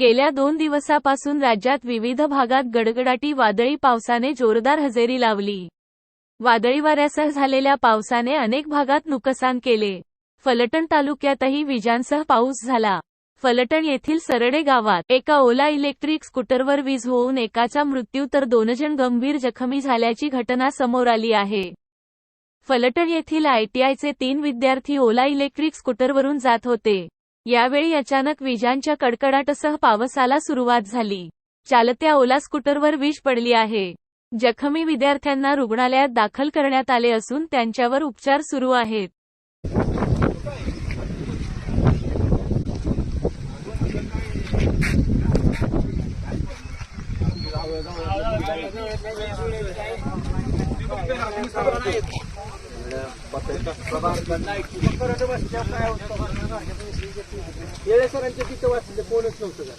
गेल्या दोन दिवसापासून राज्यात विविध भागात गडगडाटी वादळी पावसाने जोरदार हजेरी लावली. वादळी वाऱ्यासह झालेल्या पावसाने अनेक भागात नुकसान केले. फलटण तालुक्यातही विजांसह पाऊस झाला. फलटण येथील सरडे गावात एका ओला इलेक्ट्रिक स्कूटरवर वीज होऊन एकाचा मृत्यू तर दोनजण गंभीर जखमी झाल्याची घटना समोर आली आहे. फलटण येथील आयटीआयचे तीन विद्यार्थी ओला इलेक्ट्रिक स्कूटरवरून जात होते. यावेळी अचानक विजांच्या कडकडाटसह पावसाला सुरुवात झाली. चालत्या ओला स्कूटरवर वीज पडली आहे. जखमी विद्यार्थ्यांना रुग्णालयात दाखल करण्यात आले असून त्यांच्यावर उपचार सुरू आहेत. येळे सरांच्या तिथं वाचलं कोणच नव्हतं